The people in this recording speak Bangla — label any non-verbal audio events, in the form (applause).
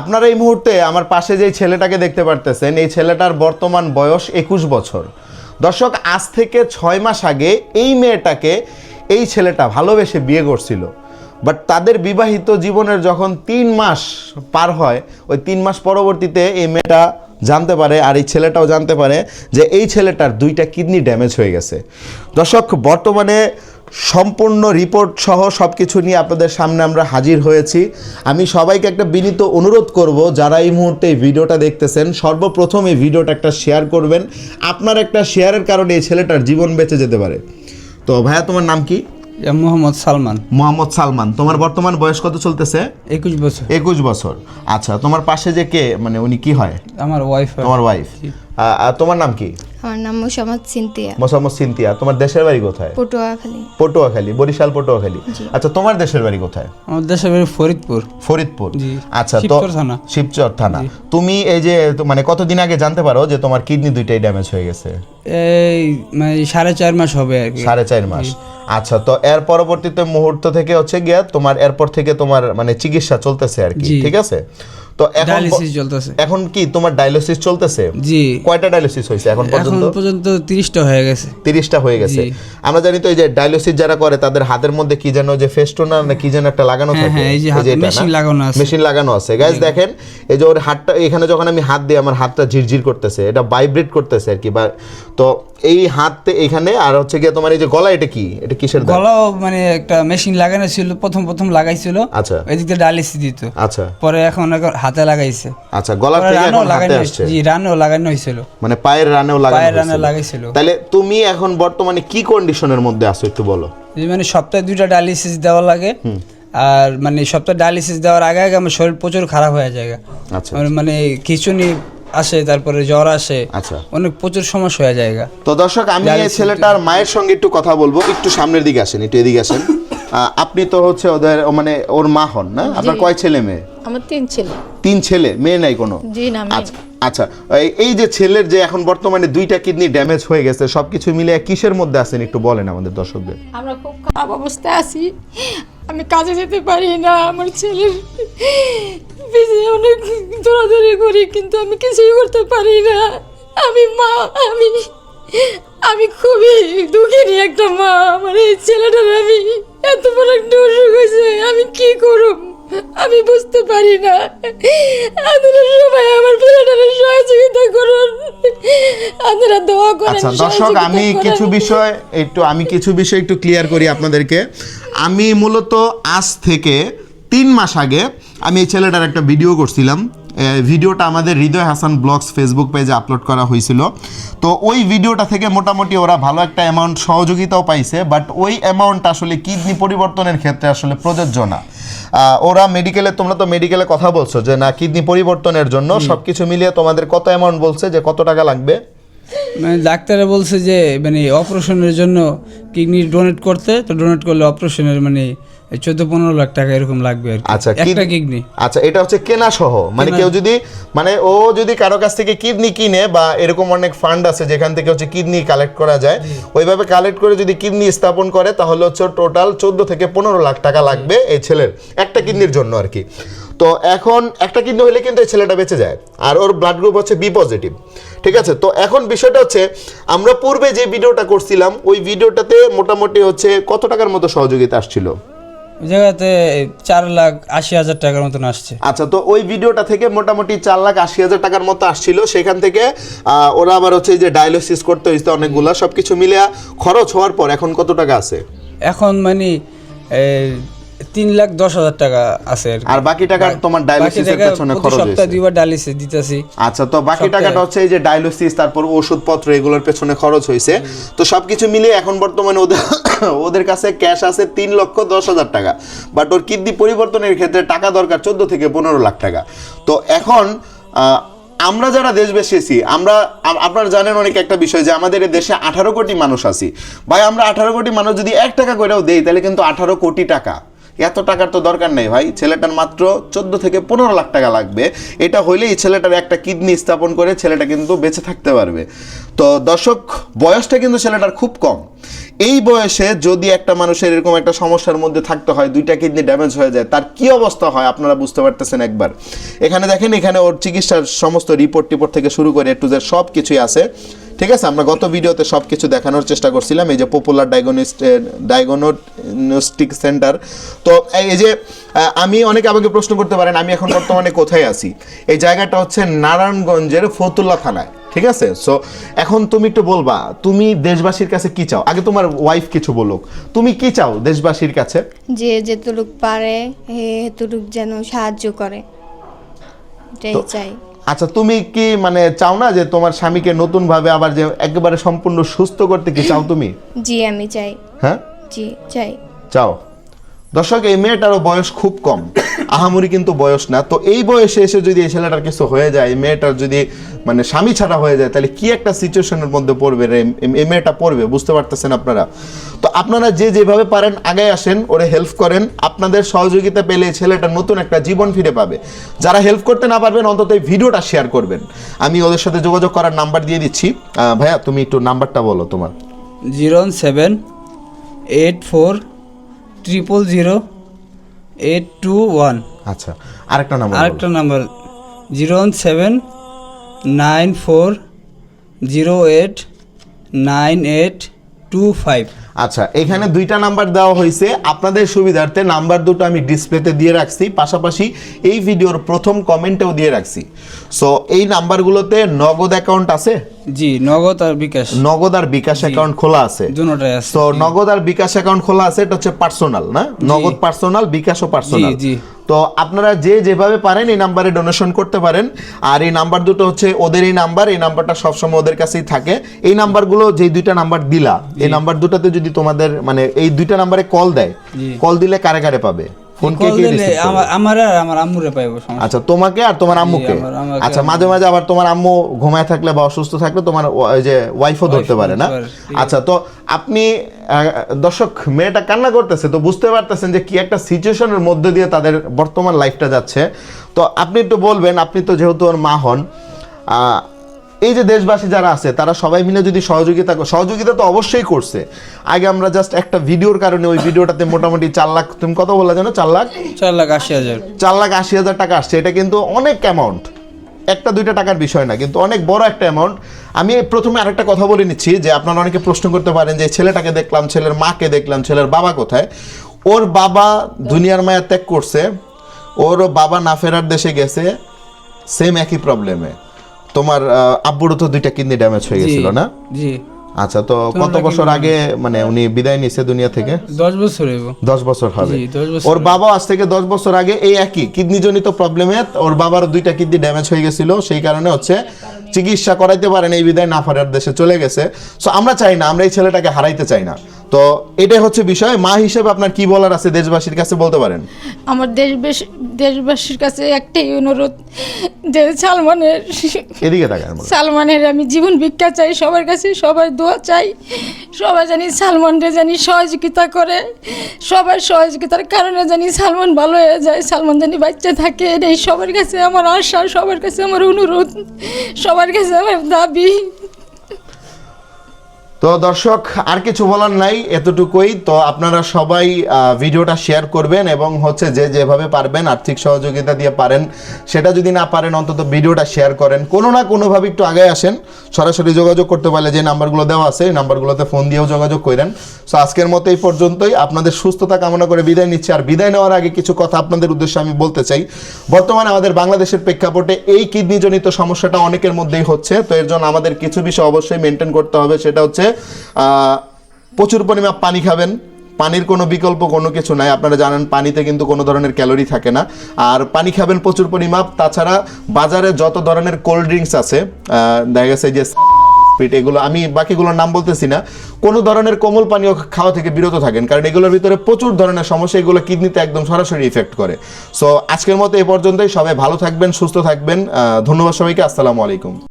আপনারা এই মুহূর্তে আমার পাশে যে ছেলেটাকে দেখতে পারতেছেন, এই ছেলেটার বর্তমান বয়স একুশ বছর। দর্শক, আজ থেকে ছয় মাস আগে এই মেয়েটাকে এই ছেলেটা ভালোবেসে বিয়ে করছিল। বাট তাদের বিবাহিত জীবনের যখন তিন মাস পার হয়, ওই তিন মাস পরবর্তীতে এই মেয়েটা জানতে পারে আর এই ছেলেটাও জানতে পারে যে এই ছেলেটার দুইটা কিডনি ড্যামেজ হয়ে গেছে। দর্শক, বর্তমানে সম্পূর্ণ রিপোর্ট সহ সব কিছু নিয়ে আপনাদের সামনে আমরা হাজির হয়েছি। আমি সবাইকে একটা বিনীত অনুরোধ করব যারা এই মুহূর্তে এই ভিডিওটা দেখতেছেন সর্বপ্রথম এই ভিডিওটা একটা শেয়ার করবেন। আপনার একটা শেয়ারের কারণে এই ছেলেটার জীবন বেঁচে যেতে পারে। তো ভাইয়া তোমার নাম কি? মোহাম্মদ সালমান। মোহাম্মদ সালমান। তোমার বর্তমান বয়স কত চলতেছে? একুশ বছর। একুশ বছর। আচ্ছা তোমার পাশে যে কে মানে উনি কি হয়? আমার ওয়াইফ তোমার ওয়াইফ তোমার নাম কি? আমার নাম মোসাম্মদ সিনতিয়া মোসাম্মদ সিনতিয়া তোমার দেশের বাড়ি কোথায়? পটুয়াখালী। পটুয়াখালী বরিশাল পটুয়াখালী। আচ্ছা তোমার দেশের বাড়ি কোথায়? আমার দেশের বাড়ি ফরিদপুর। ফরিদপুর। আচ্ছা তো থানা। শিবচর থানা। তুমি এই যে মানে কতদিন আগে জানতে পারো যে তোমার কিডনি দুইটাই ড্যামেজ হয়ে গেছে? এই মানে সাড়ে চার মাস হবে আর কি। সাড়ে চার মাস। আচ্ছা তো এর পরবর্তীতে মুহূর্ত থেকে হচ্ছে গিয়া তোমার এরপর থেকে তোমার মানে চিকিৎসা চলতেছে আর কি ঠিক আছে? তো এখন ডায়ালিসিস চলতেছে। এখন কি তোমার ডায়ালিসিস চলতেছে? জি। কয়টা ডায়ালিসিস হয়েছে এখন এখন পর্যন্ত? পর্যন্ত তিরিশটা হয়ে গেছে। তিরিশটা হয়ে গেছে। আমরা জানি তো এই যে ডায়ালিসিস যারা করে তাদের হাতের মধ্যে কি যেন যে ফেস্টোনা না কি যেন একটা লাগানো হ্যাঁ, থাকে? হ্যাঁ, এই যে হাতে machine লাগানো আছে। মেশিন লাগানো আছে। গাইজ দেখেন এই যে ওর হাতটা এখানে যখন আমি হাত দিই আমার হাতটা ঝিরঝির করতেছে। এটা ভাইব্রেট করতেছে আর কি বা তো এই হাত এখানে আর হচ্ছে গিয়ে তোমার এই যে গলা এটা কি? এটা কিসের গলা মানে একটা মেশিন লাগানো ছিল প্রথম প্রথম লাগাইছিল। আচ্ছা। এদিক দিয়ে ডায়ালিসিস দিত। আচ্ছা। পরে এখন হাতে লাগাইছে। আচ্ছা গলা থেকে এখন হাতে আসছে। জি রানও লাগানো হয়েছিল। মানে পায়ের রানেও লাগানো পায়ের রানে লাগাইছিল। তাহলে তুমি এখন বর্তমানে কি কন্ডিশনের মধ্যে আছো একটু বলো? মানে সপ্তাহে দুইটা ডায়ালিসিস দেওয়া লাগে। আর মানে সপ্তাহে ডায়ালিসিস দেওয়ার আগে আগে আমার শরীর প্রচুর খারাপ হয়ে যায় আচ্ছা আমার মানে খিচুনি আসে তারপরে জ্বর আসে আচ্ছা। অনেক প্রচুর সমস্যা হয়ে যায় তো দর্শক আমি এই ছেলেটার মায়ের সঙ্গে একটু কথা বলব একটু সামনের দিকে আসেন একটু এদিকে আসেন। আপনি তো হচ্ছে ওদের মানে ওর মা হন না? আপনার কয় ছেলে মেয়ে? আমার তিন ছেলে। তিন ছেলে মেয়ে নাই কোনো? জি না মেয়ে। আচ্ছা আচ্ছা এই- এই যে ছেলের যে এখন বর্তমানে দুইটা কিডনি ড্যামেজ হয়ে গেছে সবকিছু মিলে কিসের মধ্যে আছেন একটু বলেন আমাদের দর্শকদের। আমরা খুব খারাপ অবস্থায় আছি। আমি কাজে যেতে পারি না, আমার ছেলের পিছিয়ে অনেক দৌড়াদৌড়ি করি, কিন্তু আমি কিছুই করতে পারি না। আমি মা, আমি আমি খুবই দুঃখিনী একটা মা, আমার এই ছেলেটার আমি এত বড় একটা আমি বুঝতে পারি না। আপনারা সবাই আমার সহযোগিতা করুন। আপনারা দোয়া করেন আচ্ছা দর্শক আমি কিছু বিষয় একটু আমি কিছু বিষয় একটু ক্লিয়ার করি আপনাদেরকে। আমি মূলত আজ থেকে তিন মাস আগে আমি এই ছেলেটার একটা ভিডিও করছিলাম। ভিডিওটা আমাদের হৃদয় হাসান ব্লগস ফেসবুক পেজে আপলোড করা হয়েছিল। তো ওই ভিডিওটা থেকে মোটামুটি ওরা ভালো একটা অ্যামাউন্ট সহযোগিতাও পাইছে বাট ওই অ্যামাউন্ট আসলে কিডনি পরিবর্তনের ক্ষেত্রে আসলে প্রযোজ্য না। ওরা মেডিকেলে তোমরা তো মেডিকেলে কথা বলছো যে না কিডনি পরিবর্তনের জন্য সবকিছু মিলিয়ে তোমাদের কত অ্যামাউন্ট বলছে যে কত টাকা লাগবে? মানে ডাক্তারে বলছে যে মানে অপারেশনের জন্য কিডনি ডোনেট করতে তো ডোনেট করলে অপারেশনের মানে চোদ্দ পনেরো লাখ টাকা এরকম লাগবে আর আচ্ছা একটা কিডনি আচ্ছা এটা হচ্ছে কেনা সহ মানে কেউ যদি মানে ও যদি কারও কাছ থেকে কিডনি কিনে বা এরকম অনেক ফান্ড আছে যেখান থেকে হচ্ছে কিডনি কালেক্ট করা যায় ওইভাবে কালেক্ট করে যদি কিডনি স্থাপন করে তাহলে হচ্ছে টোটাল চোদ্দ থেকে পনেরো লাখ টাকা লাগবে এই ছেলের। একটা কিডনির জন্য আর কি। তো এখন একটা কিডনি হলে কিন্তু এই ছেলেটা বেঁচে যায়। আর ওর ব্লাড গ্রুপ হচ্ছে বি পজিটিভ ঠিক আছে? তো এখন বিষয়টা হচ্ছে আমরা পূর্বে যে ভিডিওটা করছিলাম ওই ভিডিওটাতে মোটামুটি হচ্ছে কত টাকার মতো সহযোগিতা আসছিল? জায়গাতে চার লাখ আশি হাজার টাকার মতন আসছে। আচ্ছা তো ওই ভিডিওটা থেকে মোটামুটি চার লাখ আশি হাজার টাকার মতো আসছিল। সেখান থেকে ওরা আবার হচ্ছে যে ডায়ালিসিস করতে হয়েছে অনেকগুলা সবকিছু মিলে খরচ হওয়ার পর এখন কত টাকা আছে? এখন মানে তিন লাখ দশ হাজার টাকা আছে আর বাকি টাকা তোমার ডায়ালিসিসের পেছনে খরচ সপ্তাহে দুইবার ডায়ালিসিস দিতেছি। আচ্ছা তো বাকি টাকাটা হচ্ছে এই যে ডায়ালিসিস তারপর ওষুধপত্র এগুলোর পেছনে খরচ হয়েছে। তো সবকিছু মিলিয়ে এখন বর্তমানে ওদের (coughs) ওদের কাছে ক্যাশ আছে তিন লক্ষ দশ হাজার টাকা। বাট ওর কিডনি পরিবর্তনের ক্ষেত্রে টাকা দরকার চোদ্দ থেকে পনেরো লাখ টাকা। তো এখন আহ, আমরা যারা দেশবাসী আছি আমরা আপনারা জানেন অনেক একটা বিষয় যে আমাদের দেশে আঠারো কোটি মানুষ আছি। ভাই আমরা আঠারো কোটি মানুষ যদি এক টাকা করেও দেই তাহলে কিন্তু আঠারো কোটি টাকা। এত টাকার তো দরকার নেই ভাই। ছেলেটার মাত্র চোদ্দ থেকে পনেরো লাখ টাকা লাগবে। এটা হইলেই ছেলেটার একটা কিডনি স্থাপন করে ছেলেটা কিন্তু বেঁচে থাকতে পারবে। তো দর্শক, বয়সটা কিন্তু ছেলেটার খুব কম। এই বয়সে যদি একটা মানুষের এরকম একটা সমস্যার মধ্যে থাকতে হয়, দুইটা কিডনি ড্যামেজ হয়ে যায়, তার কি অবস্থা হয় আপনারা বুঝতে পারতেছেন একবার। এখানে দেখেন, এখানে ওর চিকিৎসার সমস্ত রিপোর্ট টিপোর্ট থেকে শুরু করে টু জেড সব কিছুই আছে। ঠিক আছে আমরা গত ভিডিওতে সব কিছু দেখানোর চেষ্টা করছিলাম এই যে পপুলার ডায়াগনিস্ট ডায়াগনোস্টিক সেন্টার তো এই যে আমি অনেকে আমাকে প্রশ্ন করতে পারেন আমি এখন বর্তমানে কোথায় আছি? এই জায়গাটা হচ্ছে নারায়ণগঞ্জের ফতুল্লা থানায় ঠিক আছে? সো এখন তুমি একটু বলবা তুমি দেশবাসীর কাছে কি চাও? আগে তোমার ওয়াইফ কিছু বলুক তুমি কি চাও দেশবাসীর কাছে? যে যেতুলুক পারে হে হেতুলুক যেন সাহায্য করে এটাই চাই। আচ্ছা তুমি কি মানে চাও না যে তোমার স্বামীকে নতুন ভাবে আবার যে একেবারে সম্পূর্ণ সুস্থ করতে কি চাও তুমি? জি আমি চাই। হ্যাঁ? জি চাই। চাও? দর্শক, এই মেয়েটারও বয়স খুব কম। আহামরি কিন্তু বয়স না। তো এই বয়সে এসে যদি এই ছেলেটার কিছু হয়ে যায়, এই মেয়েটার যদি মানে স্বামী ছাড়া হয়ে যায়, তাহলে কি একটা সিচুয়েশনের মধ্যে পড়বে রে? এই- মেয়েটা পড়বে, বুঝতে পারতেছেন আপনারা? তো আপনারা যে যেভাবে পারেন আগে আসেন, ওরে হেল্প করেন। আপনাদের সহযোগিতা পেলে ছেলেটা নতুন একটা জীবন ফিরে পাবে। যারা হেল্প করতে না পারবেন, অন্তত এই ভিডিওটা শেয়ার করবেন। আমি ওদের সাথে যোগাযোগ করার নাম্বার দিয়ে দিচ্ছি। ভাইয়া, তুমি একটু নাম্বারটা বলো তোমার। Zero seven eight four triple zero eight two one আচ্ছা আরেকটা নাম্বার আরেকটা number zero one seven nine four zero eight nine eight two five আচ্ছা এখানে দুইটা নাম্বার দেওয়া হয়েছে। আপনাদের সুবিধার্থে নাম্বার দুটো আমি ডিসপ্লেতে দিয়ে রাখছি পাশাপাশি এই ভিডিওর প্রথম কমেন্টেও দিয়ে রাখছি। সো এই নাম্বারগুলোতে নগদ অ্যাকাউন্ট আছে? জি নগদ আর বিকাশ। নগদ আর বিকাশ অ্যাকাউন্ট খোলা আছে। দুটোটাই আছে। তো নগদ আর বিকাশ অ্যাকাউন্ট খোলা আছে এটা হচ্ছে পার্সোনাল না? নগদ পার্সোনাল বিকাশও পার্সোনাল জি। তো আপনারা যে যেভাবে পারেন এই নাম্বারে ডোনেশন করতে পারেন। আর এই নাম্বার দুটো হচ্ছে ওদের এই নাম্বার এই নাম্বারটা সবসময় ওদের কাছেই থাকে। এই নাম্বারগুলো যে দুইটা নাম্বার দিলা এই নাম্বার দুটাতে যদি তোমাদের মানে এই দুইটা নাম্বারে কল দেয় কল দিলে কারে কারে পাবে। ফোন কে কে দিলে receive করবে? আমার আমার আর আমার আম্মুরে পাইবো আচ্ছা তোমাকে আর তোমার আম্মুকে? আচ্ছা মাঝে মাঝে আবার তোমার আম্মু ঘুমায় থাকলে বা অসুস্থ থাকলে তোমার ওই যে ওয়াইফও ধরতে পারে না? আচ্ছা তো আপনি দর্শক মেয়েটা কান্না করতেছে তো বুঝতে পারতেছেন যে কি একটা সিচুয়েশনের মধ্যে দিয়ে তাদের বর্তমান লাইফটা যাচ্ছে। তো আপনি একটু বলবেন আপনি তো যেহেতু ওর মা হন আহ, এই যে দেশবাসী যারা আছে তারা সবাই মিলে যদি সহযোগিতা সহযোগিতা তো অবশ্যই করছে। আগে আমরা জাস্ট একটা ভিডিওর কারণে ওই ভিডিওটাতে মোটামুটি চার লাখ তুমি কত বললা জানো? চার লাখ? চার লাখ আশি হাজার। চার লাখ আশি হাজার টাকা আসছে। এটা কিন্তু অনেক অ্যামাউন্ট একটা দুইটা টাকার বিষয় না কিন্তু অনেক বড় একটা অ্যামাউন্ট আমি প্রথমে আরেকটা কথা বলে নিচ্ছি যে আপনারা অনেকে প্রশ্ন করতে পারেন যে ছেলেটাকে দেখলাম ছেলের মাকে দেখলাম ছেলের বাবা কোথায়? ওর বাবা দুনিয়ার মায়া ত্যাগ করছে ওর বাবা না ফেরার দেশে গেছে সেম একই প্রবলেমে তোমার আব্বুরও তো দুইটা কিডনি ড্যামেজ হয়ে গেছিল না? জি। আচ্ছা তো কত বছর আগে মানে উনি বিদায় নিছে দুনিয়া থেকে? দশ বছর হইব। দশ বছর হবে। ওর বাবা আজ থেকে দশ বছর আগে এই একই কিডনি জনিত প্রবলেমে ওর বাবার দুইটা কিডনি ড্যামেজ হয়ে গেছিল সেই কারণে হচ্ছে চিকিৎসা করাইতে পারেন এই বিদায় না ফেরার দেশে চলে গেছে। সো আমরা চাই না আমরা এই ছেলেটাকে হারাইতে চাই না। তো এটাই হচ্ছে বিষয়। মা হিসেবে আপনার কি বলার আছে দেশবাসীর কাছে বলতে পারেন? আমার দেশবাস দেশবাসীর কাছে একটাই অনুরোধ যে সালমানের এদিকে আমরা। সালমানের আমি জীবন ভিক্ষা চাই সবার কাছে সবার দোয়া চাই। সবাই জানি সালমানরে জানি সহযোগিতা করে। সবার সহযোগিতার কারণে জানি সালমান ভালো হয়ে যায়। সালমান জানি বাচ্চা থাকে এটাই সবার কাছে আমার আশা সবার কাছে আমার অনুরোধ সবার কাছে আমার দাবি। তো দর্শক, আর কিছু বলার নাই, এতটুকুই। তো আপনারা সবাই ভিডিওটা শেয়ার করবেন এবং হচ্ছে যে যেভাবে পারবেন, আর্থিক সহযোগিতা দিয়ে পারেন। সেটা যদি না পারেন, অন্তত ভিডিওটা শেয়ার করেন। কোনো না কোনোভাবে একটু আগে আসেন। সরাসরি যোগাযোগ করতে পারলে যে নাম্বারগুলো দেওয়া আছে, এই নাম্বারগুলোতে ফোন দিয়েও যোগাযোগ করেন। সো আজকের মতো এই পর্যন্তই। আপনাদের সুস্থতা কামনা করে বিদায় নিচ্ছি। আর বিদায় নেওয়ার আগে কিছু কথা আপনাদের উদ্দেশ্যে আমি বলতে চাই। বর্তমানে আমাদের বাংলাদেশের প্রেক্ষাপটে এই কিডনিজনিত সমস্যাটা অনেকের মধ্যেই হচ্ছে। তো এর জন্য আমাদের কিছু বিষয় অবশ্যই মেনটেন করতে হবে। সেটা হচ্ছে প্রচুর পরিমাণ পানি খাবেন। পানির কোনো বিকল্প কোনো কিছু নাই। আপনারা জানেন পানিতে কিন্তু কোনো ধরনের ক্যালোরি থাকে না। আর পানি খাবেন প্রচুর পরিমাপ। তাছাড়া বাজারে যত ধরনের কোল্ড ড্রিঙ্কস আছে দেখা গেছে যে স্পিড, এগুলো আমি বাকিগুলোর নাম বলতেছি না। কোনো ধরনের কোমল পানীয় খাওয়া থেকে বিরত থাকেন। কারণ এগুলোর ভিতরে প্রচুর ধরনের সমস্যা, এগুলো কিডনিতে একদম সরাসরি ইফেক্ট করে। সো আজকের মতো এ পর্যন্তই। সবাই ভালো থাকবেন, সুস্থ থাকবেন। ধন্যবাদ সবাইকে। আসসালামু আলাইকুম।